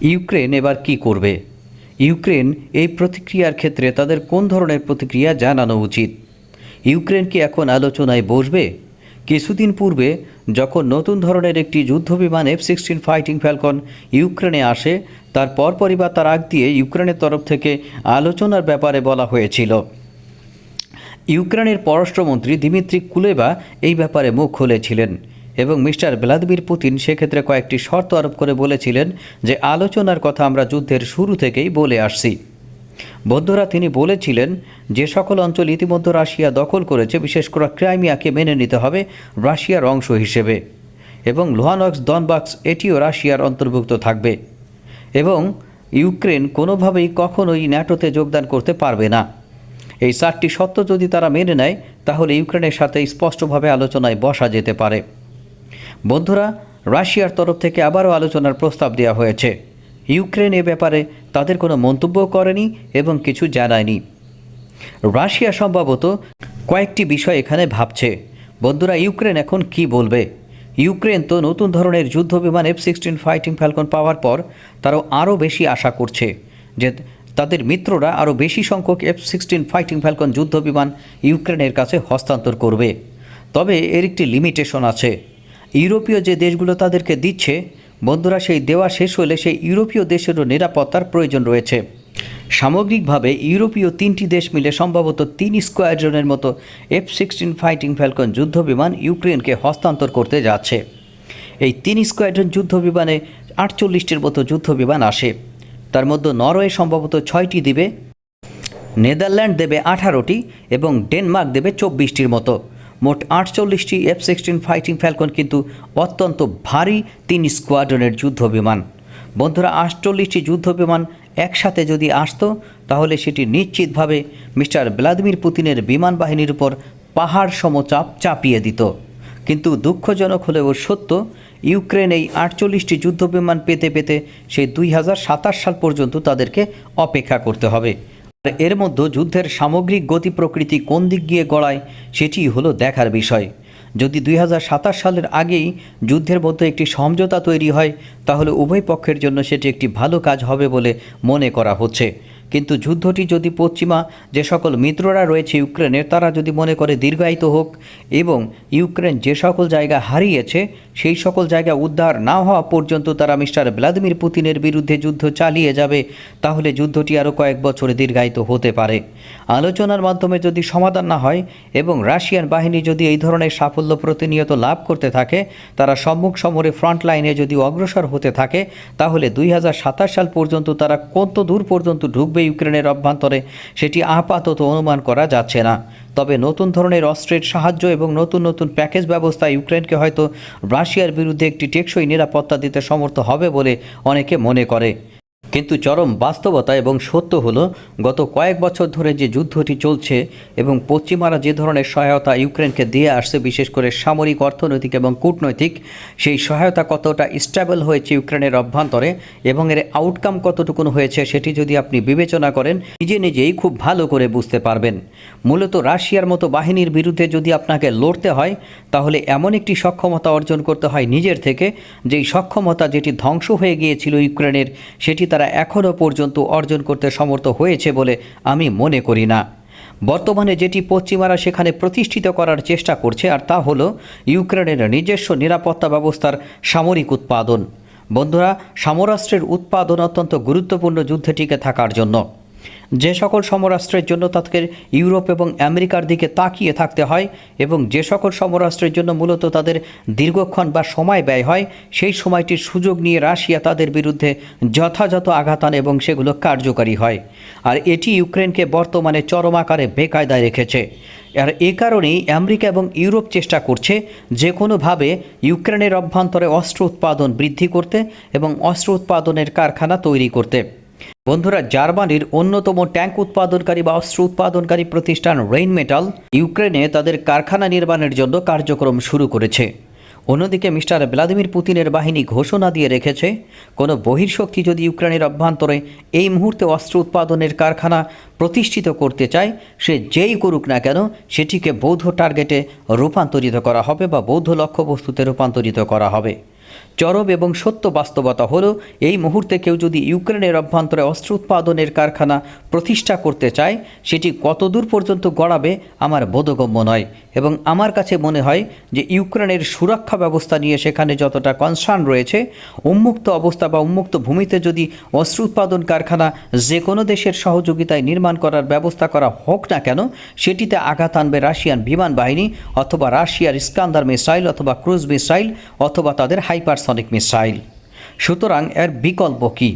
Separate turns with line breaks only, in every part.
Ukraine এবার কি করবে? ইউক্রেন এই প্রতিক্রিয়ার ক্ষেত্রে তাদের কোন ধরনের প্রতিক্রিয়া জানানো উচিত? ইউক্রেন কি এখন আলোচনায় বসবে? কিছুদিন পূর্বে যখন নতুন ধরনের একটি যুদ্ধবিমান এফ সিক্সটিন ফাইটিং ফ্যালকন ইউক্রেনে আসে, তার পরপরই বা তার আগ দিয়ে ইউক্রেনের তরফ থেকে আলোচনার ব্যাপারে বলা হয়েছিল। ইউক্রেনের পররাষ্ট্রমন্ত্রী দিমিত্রি কুলেবা এই ব্যাপারে মুখ খুলেছিলেন। এবং মিস্টার ভ্লাদিমির পুতিন সেক্ষেত্রে কয়েকটি শর্ত আরোপ করে বলেছিলেন যে আলোচনার কথা আমরা যুদ্ধের শুরু থেকেই বলে আসছি। বন্ধুরা, তিনি বলেছিলেন যে সকল অঞ্চল ইতিমধ্যে রাশিয়া দখল করেছে, বিশেষ করে ক্রাইমিয়াকে মেনে নিতে হবে রাশিয়ার অংশ হিসেবে এবং লোহানক্স, দনবাক্স, এটিও রাশিয়ার অন্তর্ভুক্ত থাকবে এবং ইউক্রেন কোনোভাবেই কখনোই ন্যাটোতে যোগদান করতে পারবে না। এই চারটি সত্য যদি তারা মেনে নেয়, তাহলে ইউক্রেনের সাথে স্পষ্টভাবে আলোচনায় বসা যেতে পারে। বন্ধুরা, রাশিয়ার তরফ থেকে আবারও আলোচনার প্রস্তাব দেওয়া হয়েছে। ইউক্রেন এ ব্যাপারে তাদের কোনো মন্তব্য করেনি এবং কিছু জানায়নি। রাশিয়া সম্ভবত কয়েকটি বিষয় এখানে ভাবছে। বন্ধুরা, ইউক্রেন এখন কি বলবে? ইউক্রেন তো নতুন ধরনের যুদ্ধ বিমান এফ সিক্সটিন ফাইটিং ফ্যালকন পাওয়ার পর তারাও আরও বেশি আশা করছে যে তাদের মিত্ররা আরও বেশি সংখ্যক এফ সিক্সটিন ফাইটিং ফ্যালকন যুদ্ধ বিমান ইউক্রেনের কাছে হস্তান্তর করবে। তবে এর একটি লিমিটেশন আছে। ইউরোপীয় যে দেশগুলো তাদেরকে দিচ্ছে, বন্ধুরা, সেই দেওয়া শেষ হলে সেই ইউরোপীয় দেশেরও নিরাপত্তার প্রয়োজন রয়েছে। সামগ্রিকভাবে ইউরোপীয় তিনটি দেশ মিলে সম্ভবত তিন স্কোয়াড্রনের মতো এফ সিক্সটিন ফাইটিং ফ্যালকন যুদ্ধবিমান ইউক্রেনকে হস্তান্তর করতে যাচ্ছে। এই তিন স্কোয়াড্রন যুদ্ধবিমানে আটচল্লিশটির মতো যুদ্ধবিমান আসে। তার মধ্যে নরওয়ে সম্ভবত ছয়টি দিবে, নেদারল্যান্ড দেবে আঠারোটি এবং ডেনমার্ক দেবে চব্বিশটির মতো। মোট আটচল্লিশটি এফ সিক্সটিন ফাইটিং ফ্যালকন কিন্তু অত্যন্ত ভারী তিন স্কোয়াড্রনের যুদ্ধ বিমান। বন্ধুরা, আটচল্লিশটি যুদ্ধ বিমান একসাথে যদি আসতো, তাহলে সেটি নিশ্চিতভাবে মিস্টার ভ্লাদিমির পুতিনের বিমান বাহিনীর উপর পাহাড় সমচাপ চাপিয়ে দিত। কিন্তু দুঃখজনক হলেও সত্য, ইউক্রেন এই আটচল্লিশটি যুদ্ধ বিমান পেতে পেতে সেই দুই হাজার সাতাশ সাল পর্যন্ত তাদেরকে অপেক্ষা করতে হবে। এর মধ্যে যুদ্ধের সামগ্রিক গতি প্রকৃতি কোন দিক গিয়ে গড়ায়, সেটি হলো দেখার বিষয়। যদি দুই হাজার সাতাশ সালের আগেই যুদ্ধের মধ্যে একটি সমঝোতা তৈরি হয়, তাহলে উভয় পক্ষের জন্য সেটি একটি ভালো কাজ হবে বলে মনে করা হচ্ছে। কিন্তু যুদ্ধটি যদি পশ্চিমা, যে সকল মিত্ররা রয়েছে ইউক্রেনের, তারা যদি মনে করে দীর্ঘায়িত হোক এবং ইউক্রেন যে সকল জায়গা হারিয়েছে, সেই সকল জায়গা উদ্ধার না হওয়া পর্যন্ত তারা মিস্টার ভ্লাদিমির পুতিনের বিরুদ্ধে যুদ্ধ চালিয়ে যাবে, তাহলে যুদ্ধটি আরও কয়েক বছরে দীর্ঘায়িত হতে পারে। আলোচনার মাধ্যমে যদি সমাধান না হয় এবং রাশিয়ান বাহিনী যদি এই ধরনের সাফল্য প্রতিনিয়ত লাভ করতে থাকে, তারা সম্মুখ সমরে ফ্রন্ট লাইনে যদি অগ্রসর হতে থাকে, তাহলে দুই হাজার সাতাশ সাল পর্যন্ত তারা কত দূর পর্যন্ত ঢুকবে ইউক্রেনের অভ্যন্তরে সেটি আপাতত অনুমান করা যাচ্ছে না। তবে নতুন ধরনের অস্ত্রের সাহায্য এবং নতুন নতুন প্যাকেজ ব্যবস্থা ইউক্রেনকে হয়তো রাশিয়ার বিরুদ্ধে একটি টেকসই নিরাপত্তা দিতে সমর্থ হবে বলে অনেকে মনে করে। কিন্তু চরম বাস্তবতা এবং সত্য হলো, গত কয়েক বছর ধরে যে যুদ্ধটি চলছে এবং পশ্চিমারা যে ধরনের সহায়তা ইউক্রেনকে দিয়ে আসছে, বিশেষ করে সামরিক, অর্থনৈতিক এবং কূটনৈতিক, সেই সহায়তা কতটা স্টেবল হয়েছে ইউক্রেনের অভ্যন্তরে এবং এর আউটকাম কতটুকুন হয়েছে সেটি যদি আপনি বিবেচনা করেন, নিজে নিজেই খুব ভালো করে বুঝতে পারবেন। মূলত রাশিয়ার মতো বাহিনীর বিরুদ্ধে যদি আপনাকে লড়তে হয়, তাহলে এমন একটি সক্ষমতা অর্জন করতে হয় নিজের থেকে, যেই সক্ষমতা যেটি ধ্বংস হয়ে গিয়েছিল ইউক্রেনের, সেটি তারা এখনও পর্যন্ত অর্জন করতে সমর্থ হয়েছে বলে আমি মনে করি না। বর্তমানে যেটি পশ্চিমারা সেখানে প্রতিষ্ঠিত করার চেষ্টা করছে আর তা হল ইউক্রেনের নিজস্ব নিরাপত্তা ব্যবস্থার সামরিক উৎপাদন। বন্ধুরা সামরাষ্ট্রের উৎপাদন অত্যন্ত গুরুত্বপূর্ণ যুদ্ধে টিকে থাকার জন্য। যে সকল সমরাষ্ট্রের জন্য তাদের ইউরোপ এবং আমেরিকার দিকে তাকিয়ে থাকতে হয় এবং যে সকল সমরাষ্ট্রের জন্য মূলত তাদের দীর্ঘক্ষণ বা সময় ব্যয় হয়, সেই সময়টির সুযোগ নিয়ে রাশিয়া তাদের বিরুদ্ধে যথাযথ আঘাত আনে এবং সেগুলো কার্যকারী হয়। আর এটি ইউক্রেনকে বর্তমানে চরম আকারে বেকায়দায় রেখেছে। আর এ কারণেই আমেরিকা এবং ইউরোপ চেষ্টা করছে যে কোনোভাবে ইউক্রেনের অভ্যন্তরে অস্ত্র উৎপাদন বৃদ্ধি করতে এবং অস্ত্র উৎপাদনের কারখানা তৈরি করতে। বন্ধুরা, জার্মানির অন্যতম ট্যাঙ্ক উৎপাদনকারী বা অস্ত্র উৎপাদনকারী প্রতিষ্ঠান রেইন মেটাল ইউক্রেনে তাদের কারখানা নির্মাণের জন্য কার্যক্রম শুরু করেছে। অন্যদিকে মিস্টার ভ্লাদিমির পুতিনের বাহিনী ঘোষণা দিয়ে রেখেছে, কোনো বহির্শক্তি যদি ইউক্রেনের অভ্যন্তরে এই মুহূর্তে অস্ত্র উৎপাদনের কারখানা প্রতিষ্ঠিত করতে চায়, সে যেই করুক না কেন সেটিকে বৌদ্ধ টার্গেটে রূপান্তরিত করা হবে বা বৌদ্ধ লক্ষ্যবস্তুতে রূপান্তরিত করা হবে। চরম এবং সত্য বাস্তবতা হলো, এই মুহূর্তে কেউ যদি ইউক্রেনের অভ্যন্তরে অস্ত্র উৎপাদনের কারখানা প্রতিষ্ঠা করতে চায়, সেটি কতদূর পর্যন্ত গড়াবে আমার বোধগম্য নয়। এবং আমার কাছে মনে হয় যে ইউক্রেনের সুরক্ষা ব্যবস্থা নিয়ে সেখানে যতটা কনসার্ন রয়েছে, উন্মুক্ত অবস্থা বা উন্মুক্ত ভূমিতে যদি অস্ত্র উৎপাদন কারখানা যে কোনো দেশের সহযোগিতায় নির্মাণ করার ব্যবস্থা করা হোক না কেন, সেটিতে আঘাত আনবে রাশিয়ান বিমান বাহিনী অথবা রাশিয়ার স্কান্দার মিসাইল অথবা ক্রুজ মিসাইল অথবা তাদের হাইপারসনিক মিসাইল সুতরাং এর বিকল্প কী?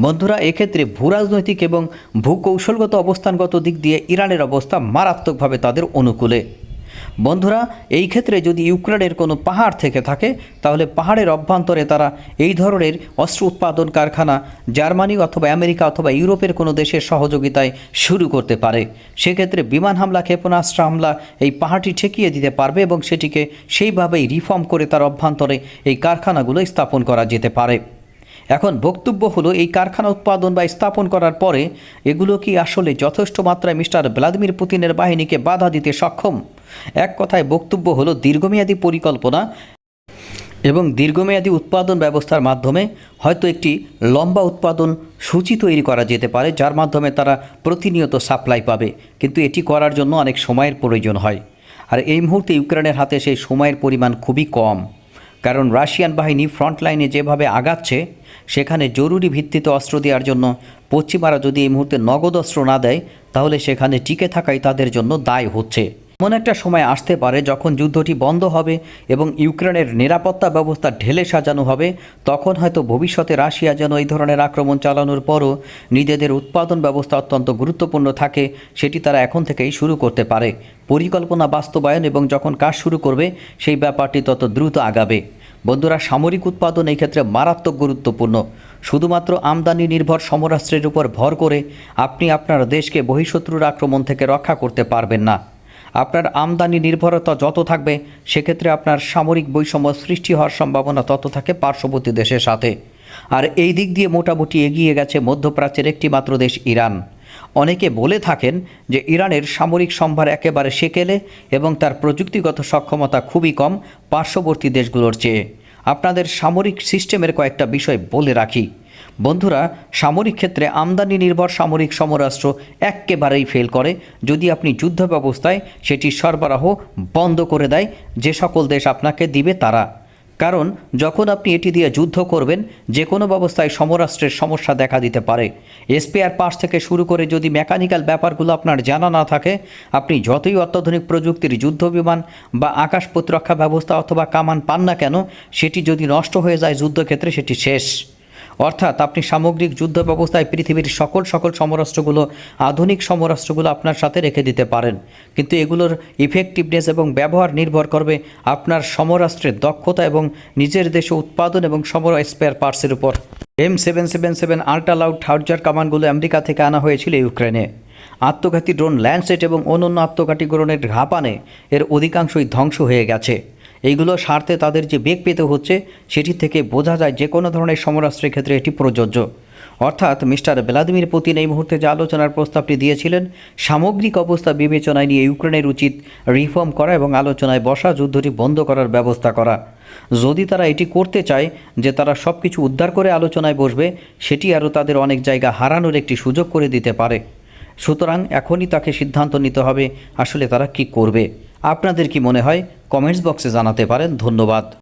বন্ধুরা, এক্ষেত্রে ভূরাজনৈতিক এবং ভূকৌশলগত অবস্থানগত দিক দিয়ে ইরানের অবস্থা মারাত্মকভাবে তাদের অনুকূলে। বন্ধুরা, এই ক্ষেত্রে যদি ইউক্রেনের কোনো পাহাড় থেকে থাকে, তাহলে পাহাড়ের অভ্যন্তরে তারা এই ধরনের অস্ত্র উৎপাদন কারখানা জার্মানি অথবা আমেরিকা অথবা ইউরোপের কোনো দেশের সহযোগিতায় শুরু করতে পারে। সেক্ষেত্রে বিমান হামলা, ক্ষেপণাস্ত্র হামলা এই পাহাড়টি ঠেকিয়ে দিতে পারবে এবং সেটিকে সেইভাবেই রিফর্ম করে তার অভ্যন্তরে এই কারখানাগুলো স্থাপন করা যেতে পারে। এখন বক্তব্য হলো, এই কারখানা উৎপাদন বা স্থাপন করার পরে এগুলো কি আসলে যথেষ্ট মাত্রায় মিস্টার ভ্লাদিমির পুতিনের বাহিনীকে বাধা দিতে সক্ষম? এক কথায় বক্তব্য হলো দীর্ঘমেয়াদী পরিকল্পনা এবং দীর্ঘমেয়াদী উৎপাদন ব্যবস্থার মাধ্যমে হয়তো একটি লম্বা উৎপাদন সূচি তৈরি করা যেতে পারে, যার মাধ্যমে তারা প্রতিনিয়ত সাপ্লাই পাবে। কিন্তু এটি করার জন্য অনেক সময়ের প্রয়োজন হয়। আর এই মুহূর্তে ইউক্রেনের হাতে সেই সময়ের পরিমাণ খুবই কম। কারণ রাশিয়ান বাহিনী ফ্রন্ট লাইনে যেভাবে আগাচ্ছে, সেখানে জরুরি ভিত্তিতে অস্ত্র দেওয়ার জন্য পশ্চিমারা যদি এই মুহূর্তে নগদ অস্ত্র না দেয়, তাহলে সেখানে টিকে থাকাই তাদের জন্য দায় হচ্ছে। এমন একটা সময় আসতে পারে যখন যুদ্ধটি বন্ধ হবে এবং ইউক্রেনের নিরাপত্তা ব্যবস্থা ঢেলে সাজানো হবে, তখন হয়তো ভবিষ্যতে রাশিয়া যেন এই ধরনের আক্রমণ চালানোর পরও নিজেদের উৎপাদন ব্যবস্থা অত্যন্ত গুরুত্বপূর্ণ থাকে, সেটি তারা এখন থেকেই শুরু করতে পারে। পরিকল্পনা বাস্তবায়ন এবং যখন কাজ শুরু করবে, সেই ব্যাপারটি তত দ্রুত আগাবে। বন্ধুরা, সামরিক উৎপাদন এই ক্ষেত্রে মারাত্মক গুরুত্বপূর্ণ। শুধুমাত্র আমদানি নির্ভর সমরাস্ত্রের উপর ভর করে আপনি আপনার দেশকে বহিঃশত্রুর আক্রমণ থেকে রক্ষা করতে পারবেন না। আপনার আমদানি নির্ভরতা যত থাকবে, সেক্ষেত্রে আপনার সামরিক বৈষম্য সৃষ্টি হওয়ার সম্ভাবনা তত থাকে পার্শ্ববর্তী দেশের সাথে। আর এই দিক দিয়ে মোটামুটি এগিয়ে গেছে মধ্যপ্রাচ্যের একটি মাত্র দেশ ইরান। অনেকে বলে থাকেন যে ইরানের সামরিক সম্ভার একেবারে সেকেলে এবং তার প্রযুক্তিগত সক্ষমতা খুবই কম পার্শ্ববর্তী দেশগুলোর চেয়ে। আপনাদের সামরিক সিস্টেমের কয়েকটা বিষয় বলে রাখি। বন্ধুরা, সামরিক ক্ষেত্রে আমদানি নির্ভর সামরিক সমরাষ্ট্র একেবারেই ফেল করে। যদি আপনি যুদ্ধ ব্যবস্থায় সেটি সরবরাহ বন্ধ করে দেয়, যে সকল দেশ আপনাকে দিবে তারা। কারণ, যখন আপনি এটি দিয়ে যুদ্ধ করবেন যে কোনো ব্যবস্থায় সমরাষ্ট্রের সমস্যা দেখা দিতে পারে। এসপিআর পাস থেকে শুরু করে যদি মেকানিক্যাল ব্যাপারগুলো আপনার জানা না থাকে, আপনি যতই অত্যাধুনিক প্রযুক্তির যুদ্ধ বিমান বা আকাশ প্রতিরক্ষা ব্যবস্থা অথবা কামান পান না কেন, সেটি যদি নষ্ট হয়ে যায় যুদ্ধক্ষেত্রে, সেটি শেষ। অর্থাৎ আপনি সামগ্রিক যুদ্ধ ব্যবস্থায় পৃথিবীর সকল সকল সমরাষ্ট্রগুলো, আধুনিক সমরাষ্ট্রগুলো আপনার সাথে রেখে দিতে পারেন। কিন্তু এগুলোর ইফেক্টিভনেস এবং ব্যবহার নির্ভর করবে আপনার সমরাষ্ট্রের দক্ষতা এবং নিজের দেশে উৎপাদন এবং সমর স্পেয়ার পার্টসের উপর। M seven seven seven ultra light howitzer কামানগুলো America থেকে আনা হয়েছিল ইউক্রেনে। আত্মঘাতী ড্রোন ল্যান্ডসেট এবং অন্যান্য আত্মঘাতী ড্রোনের ঘাপানে এর অধিকাংশই ধ্বংস হয়ে গেছে। এইগুলো স্বার্থে তাদের যে বেগ পেতে হচ্ছে, সেটি থেকে বোঝা যায় যে কোনো ধরনের সমরাস্ত্রের ক্ষেত্রে এটি প্রযোজ্য। অর্থাৎ মিস্টার ভ্লাদিমির পুতিন এই মুহূর্তে যে আলোচনার প্রস্তাবটি দিয়েছিলেন, সামগ্রিক অবস্থা বিবেচনায় নিয়ে ইউক্রেনের উচিত রিফর্ম করা এবং আলোচনায় বসা, যুদ্ধটি বন্ধ করার ব্যবস্থা করা। যদি তারা এটি করতে চায় যে তারা সব কিছু উদ্ধার করে আলোচনায় বসবে, সেটি আরও তাদের অনেক জায়গা হারানোর একটি সুযোগ করে দিতে পারে। সুতরাং এখনই তাকে সিদ্ধান্ত নিতে হবে আসলে তারা কি করবে। আপনাদের কি মনে হয়? কমেন্টস বক্সে জানাতে পারেন। ধন্যবাদ।